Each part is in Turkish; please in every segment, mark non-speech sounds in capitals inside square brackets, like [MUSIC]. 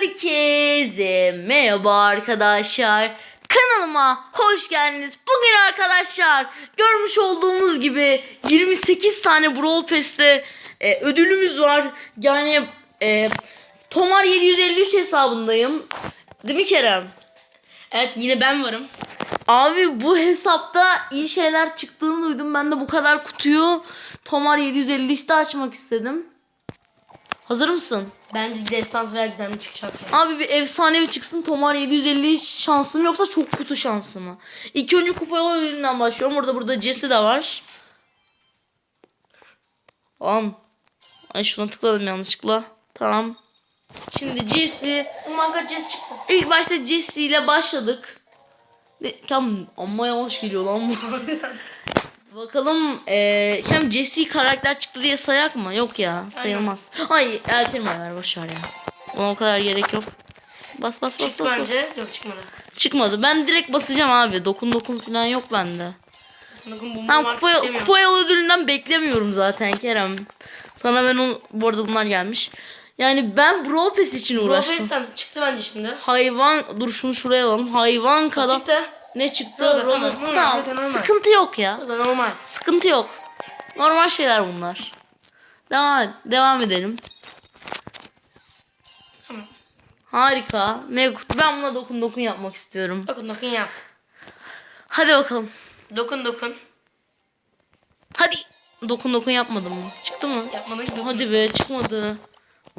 Herkese merhaba arkadaşlar. Kanalıma hoş geldiniz. Bugün arkadaşlar görmüş olduğunuz gibi 28 tane Brawl Pass'te e, ödülümüz var. Yani e, Tomar 753 hesabındayım. Değil mi Kerem? Evet yine ben varım. Abi bu hesapta iyi şeyler çıktığını duydum. Ben de bu kadar kutuyu Tomar 753'te açmak istedim. Hazır mısın? Bence destans veya gizemli çıkacak ya. Abi bir efsanevi çıksın Tomar 750 şansım yoksa çok kutu şansı mı? İlk önce kupa ödülünden başlıyorum. Orada burada Jesse de var. Tamam. Ay şuna tıkladım yanlışlıkla. Tamam. Şimdi Jesse. Oh my god Jess çıktı. İlk başta Jesse ile başladık. Ne, tam amma yavaş geliyor lan bu. [LAUGHS] Bakalım eee hem Jesse karakter çıktı diye sayak mı? Yok ya sayılmaz. Ay erken ver boşver ya. Ona o kadar gerek yok. Bas bas bas Çıktı bas. bas. bence. Yok çıkmadı. Çıkmadı. Ben direkt basacağım abi. Dokun dokun falan yok bende. Bakın bu Ben istemiyorum. kupaya ödülünden beklemiyorum zaten Kerem. Sana ben onu bu arada bunlar gelmiş. Yani ben Brawl Pass için uğraştım. Profestan çıktı bence şimdi. Hayvan dur şunu şuraya alalım. Hayvan kadar Çıktı. Ne çıktı? Rosa. tamam, normal, Tamam, Rosa, normal. Sıkıntı yok ya. O zaman normal. Sıkıntı yok. Normal şeyler bunlar. Devam devam edelim. Tamam. Harika. Mega kutu. Ben buna dokun dokun yapmak istiyorum. Dokun dokun yap. Hadi bakalım. Dokun dokun. Hadi. Dokun dokun yapmadım mı? Çıktı mı? Yapmadın ki dokun. Hadi be çıkmadı.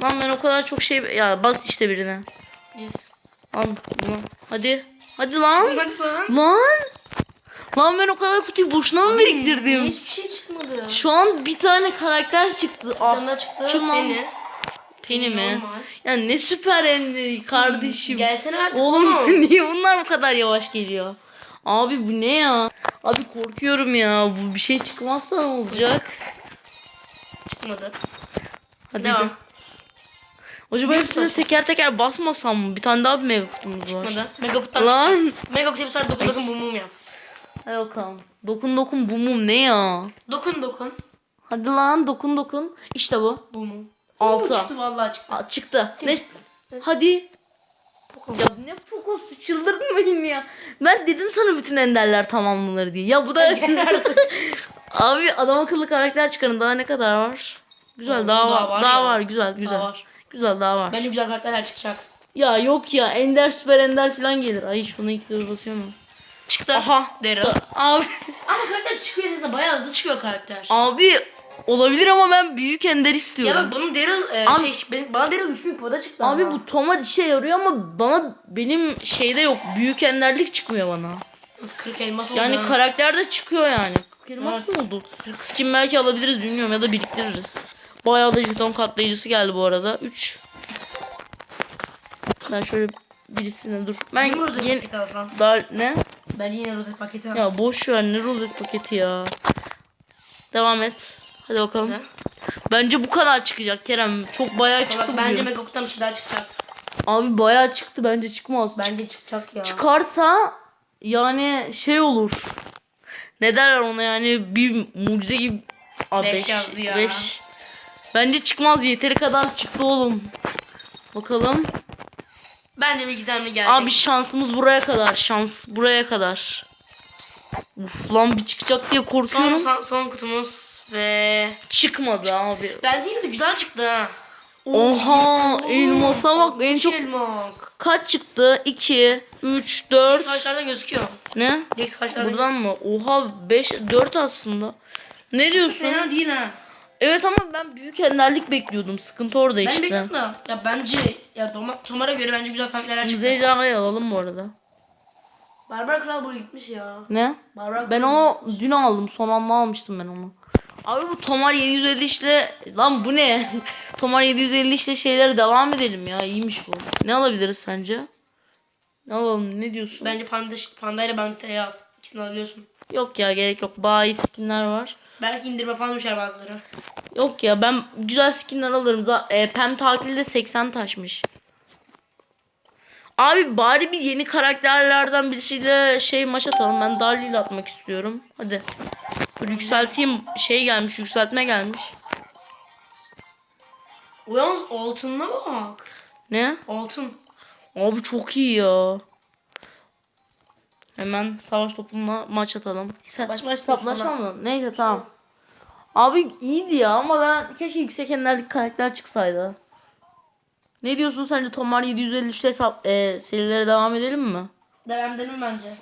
Lan ben o kadar çok şey... Ya bas işte birine. Jess. Al bunu. Hadi. Hadi lan. Çıkmadı lan. Lan. Lan ben o kadar kutuyu boşuna mı biriktirdim? Hiçbir şey çıkmadı. Şu an bir tane karakter çıktı. Tane daha çıktı. Kim lan? Penny. Penny mi? Normal. Ya ne süper enli kardeşim. Gelsene artık Oğlum oğlum. [LAUGHS] niye bunlar bu kadar yavaş geliyor? Abi bu ne ya? Abi korkuyorum ya. Bu bir şey çıkmazsa ne olacak? Çıkmadı. Hadi Devam. de. Acaba saçma. teker teker basmasam mı? Bir tane daha bir mega kutumuz var. Çıkmadı. Mega kutudan çıktı. Lan. Mega kutuya bu sefer dokun dokun bum bum yap. Hadi bakalım. Dokun dokun bumum ne ya? Dokun dokun. Hadi lan dokun dokun. İşte bu. Bum bum. Altı. Çıktı vallahi çıktı. Aa, çıktı. Kim Ne? çıktı? Hadi. Dokun. Ya ne pokosu çıldırdın beni ya. Ben dedim sana bütün enderler tamamlanır diye. Ya bu da. [LAUGHS] Abi adam akıllı karakter çıkarın. Daha ne kadar var? Güzel daha, daha var. var Daha var güzel güzel. Daha var. Güzel daha var. Bence güzel karakterler çıkacak. Ya yok ya ender süper ender falan gelir. Ay şunu ilk kez basıyor mu? Çıktı. Aha. Daryl. Abi Ama karakter çıkıyor en azından bayağı hızlı çıkıyor karakter. abi olabilir ama ben büyük ender Ya istiyorum. bak bunun Daryl e, Abi- şey benim, bana Daryl 3000 kupada çıktı Abi ama. bu Toma işe yarıyor ama bana benim şeyde yok. Büyük enderlik çıkmıyor bana. Kız 40 elmas oldu. Yani karakterde çıkıyor yani. Elmas Evet. mı oldu? Skin belki alabiliriz bilmiyorum ya da biriktiririz. Bayağı da jeton katlayıcısı geldi bu arada. 3. Ben şöyle birisine dur. Ben Yine rozet yeni paketi alsam. dar ne? Bence yine rozet paketi al. Ya boş ver ne rozet paketi ya. Devam et. Hadi bakalım. Ne? Bence bu kadar çıkacak Kerem. Çok bayağı çıktı Bak, bence bugün. Mega Kutu'dan bir şey daha çıkacak. Abi bayağı çıktı bence çıkmaz. Bence çıkacak ya. Çıkarsa yani şey olur. Ne derler ona yani bir mucize gibi. Aa, Beş beş, yazdı ya. beş. Bence çıkmaz yeteri kadar çıktı oğlum. Bakalım. Bence bir gizemli gelecek. Abi şansımız buraya kadar. Şans buraya kadar. Uf lan bir çıkacak diye son, korkuyorum. son, son kutumuz ve Çıkmadı abi. bence yine de güzel çıktı ha. Oha elmasa bak en çok elmas. kaç çıktı? 2 3 4 Savaşlardan gözüküyor. ne? Direkt savaşlardan Buradan mı? Oha 5 4 aslında. Ne diyorsun? Fena değil ha. Evet ama ben büyük enderlik bekliyordum. Sıkıntı orada Ben işte. bekliyorum da. Ya bence ya Tomar'a göre bence güzel karakterler çıktı. Zeyca'yı alalım bu arada. Barbar Kral buraya gitmiş ya. Ne? Barbar Ben Kral onu gitmiş. dün aldım. Son anda almıştım ben onu. Abi bu Tomar 750 işte lan bu ne? [LAUGHS] Tomar 750 işte şeylere devam edelim ya. İyiymiş bu. Ne alabiliriz sence? Ne alalım? Ne diyorsun? Bence Panda, Panda ile Bandita'yı al. İkisini alıyorsun. Yok ya gerek yok. Bayi skinler var. Belki indirme falan düşer bazıları. Yok ya ben güzel skinler alırım. E, Pem tatilde 80 taşmış. Abi bari bir yeni karakterlerden birisiyle şey maç atalım. Ben Darli ile atmak istiyorum. Hadi. Dur yükselteyim. Şey gelmiş yükseltme gelmiş. O yalnız altınına bak. Ne? Altın. Abi çok iyi ya. Hemen savaş toplumuna maç atalım. Sen Baş baş hesaplaşma mı? Neyse tamam. Abi iyiydi ya ama ben keşke yüksek enerjili karakter çıksaydı. Ne diyorsun sence Tomar 753'te hesap e, serilere devam edelim mi? Devam edelim bence.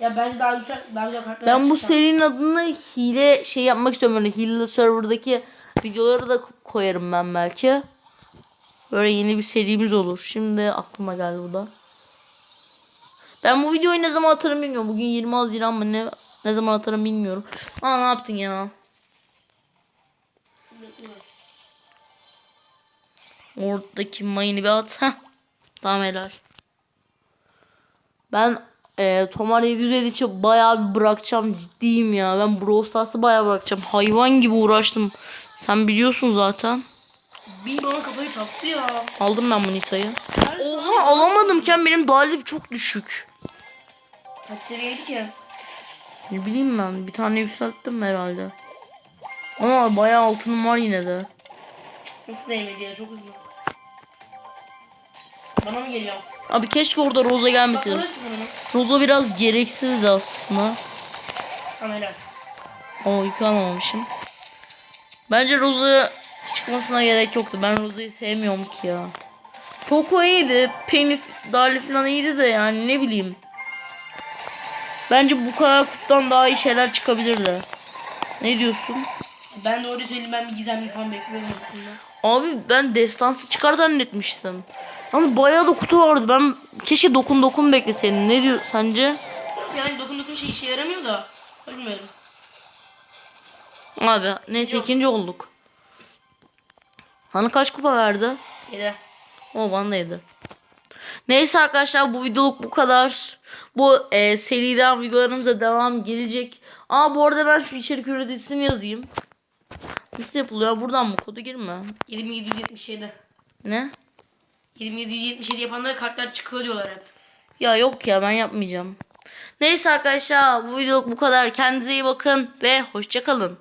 Ya bence daha güzel, daha güzel kartlar Ben bu çıksa. serinin adını hile şey yapmak istiyorum böyle hile serverdaki videoları da koyarım ben belki. Böyle yeni bir serimiz olur. Şimdi aklıma geldi bu da. Ben bu videoyu ne zaman atarım bilmiyorum. Bugün 20 Haziran mı ne ne zaman atarım bilmiyorum. Aa ne yaptın ya? Oradaki mayını bir at. Heh. Tamam helal. Ben e, Tomar 750 için bayağı bir bırakacağım ciddiyim ya. Ben Brawl Stars'ı bayağı bırakacağım. Hayvan gibi uğraştım. Sen biliyorsun zaten. Bir bana kafayı çaktı ya. Aldım ben bu Nita'yı. Oha alamadımken benim dalip çok düşük. Kaç seviyeydi ki? Ne bileyim ben bir tane yükselttim herhalde. Ama bayağı altınım var yine de. Nasıl değmedi ya çok hızlı. Bana mı geliyor? Abi keşke orada Bak gelmeseydi. Rosa biraz gereksizdi aslında. Helal. O yükü alamamışım. Bence Rosa çıkmasına gerek yoktu. Ben Rosa'yı sevmiyorum ki ya. Poco iyiydi. Penny Darli falan iyiydi de yani ne bileyim. Bence bu kadar kutudan daha iyi şeyler çıkabilirdi. Ne diyorsun? Ben doğru söyleyeyim ben bir gizemli falan bekliyorum aslında. Abi ben destansı çıkar zannetmiştim. Ama bayağı da kutu vardı. Ben keşke dokun dokun bekleseydim. Ne diyor sence? Yani dokun dokun şey işe yaramıyor da. Bilmiyorum. Abi neyse Yok. ikinci olduk. Sana kaç kupa verdi? Yedi. O bana da yedi. Neyse arkadaşlar bu videoluk bu kadar. Bu e, seriden videolarımıza devam gelecek. Aa bu arada ben şu içerik üreticisini yazayım. Nasıl yapılıyor? Buradan mı? Kodu girme. 7777. Ne? 7777 yapanlara kartlar çıkıyor diyorlar hep. Ya yok ya ben yapmayacağım. Neyse arkadaşlar bu videoluk bu kadar. Kendinize iyi bakın ve hoşçakalın.